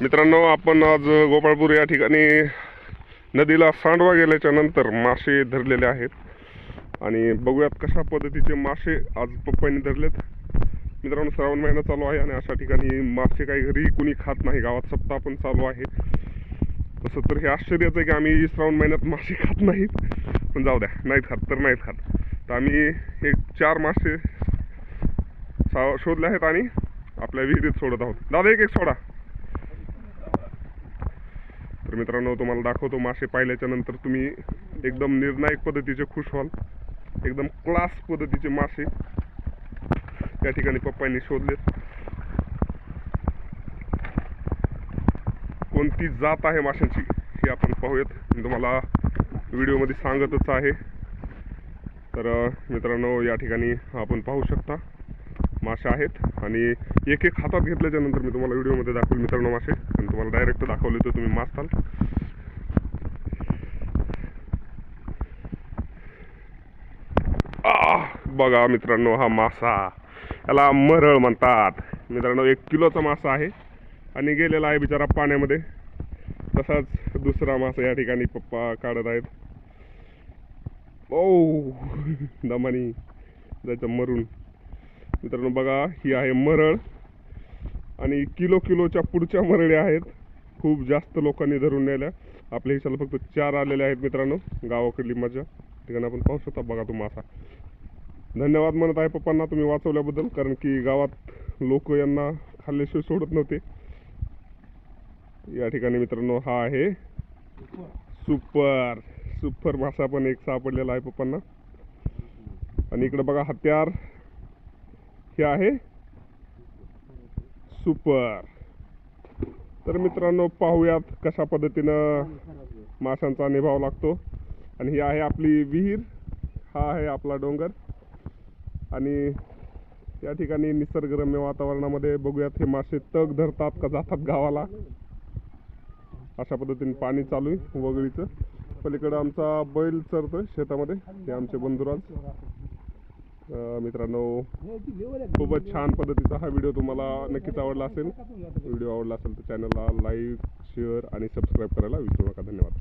मित्रांनो आपण आज गोपाळपूर या ठिकाणी नदीला सांडवा गेल्याच्यानंतर मासे धरलेले आहेत. आणि बघूयात कशा पद्धतीचे मासे आज पप्पांनी धरलेत. मित्रांनो श्रावण महिना चालू आहे आणि अशा ठिकाणी मासे काही घरी कुणी खात नाही. गावात सप्ताह पण चालू आहे. तसं तर हे आश्चर्यच आहे की आम्ही श्रावण महिन्यात मासे खात नाहीत. पण जाऊ द्या नाहीत खात तर नाहीत खात. तर आम्ही एक चार मासे सा शोधले आहेत आणि आपल्या विहिरीत सोडत आहोत. दादा एक एक सोडा. तर मित्रांनो तुम्हाला दाखवतो मासे पाहिल्याच्या नंतर तुम्ही एकदम निर्णायक पद्धतीचे खुश व्हाल. एकदम क्लास पद्धतीचे मासे या ठिकाणी पप्पांनी शोधलेत कोणती जात आहे माशांची हे आपण पाहूयात. मी तुम्हाला व्हिडिओमध्ये सांगतच आहे. तर मित्रांनो या ठिकाणी आपण पाहू शकता मासे आहेत. आणि एक एक हातात घेतल्याच्यानंतर मी तुम्हाला व्हिडिओमध्ये दाखवेल मित्रांनो मासे. आणि तुम्हाला डायरेक्ट दाखवले तर तुम्ही मासताल आह, बघा मित्रांनो हा मासा. याला मरळ म्हणतात. मित्रांनो एक किलोचा मासा आहे आणि गेलेला आहे बिचारा पाण्यामध्ये. तसाच दुसरा मासा या ठिकाणी पप्पा काढत आहेत. ओ दमानी. जायचं मरून. मित्रांनो बघा ही आहे मरळ. आणि किलो किलोच्या पुढच्या मरळ्या आहेत. खूप जास्त लोकांनी धरून नेल्या. आपल्या हिशाला फक्त चार आलेले आहेत मित्रांनो. गावाकडली मजा. ठिकाणी आपण पाहू शकता. बघा तो मासा धन्यवाद म्हणत आहे पप्पांना तुम्ही वाचवल्याबद्दल कारण की गावात लोक यांना खाल्ल्याशिवाय सोडत नव्हते. या ठिकाणी मित्रांनो हा आहे सुपर. सुपर मासा पण एक सापडलेला आहे पप्पांना. आणि इकडं बघा हत्यार हे आहे. सुपर. तर मित्रांनो पाहूयात कशा पद्धतीनं माशांचा निभाव लागतो. आणि ही आहे आपली विहीर. हा आहे आपला डोंगर. आणि या ठिकाणी निसर्गरम्य वातावरणामध्ये बघूयात हे मासे तग धरतात का जातात गावाला? अशा पद्धतीने पाणी चालू आहे वगळीचं. पलीकडं आमचा बैल चरतो शेतामध्ये. हे आमचे बंधुराज. मित्रांनो खूपच छान पद्धतीचा हा व्हिडिओ तुम्हाला नक्कीच आवडला असेल. व्हिडिओ आवडला असेल तर चॅनलला लाईक शेअर आणि सबस्क्राईब करायला विसरू नका. धन्यवाद.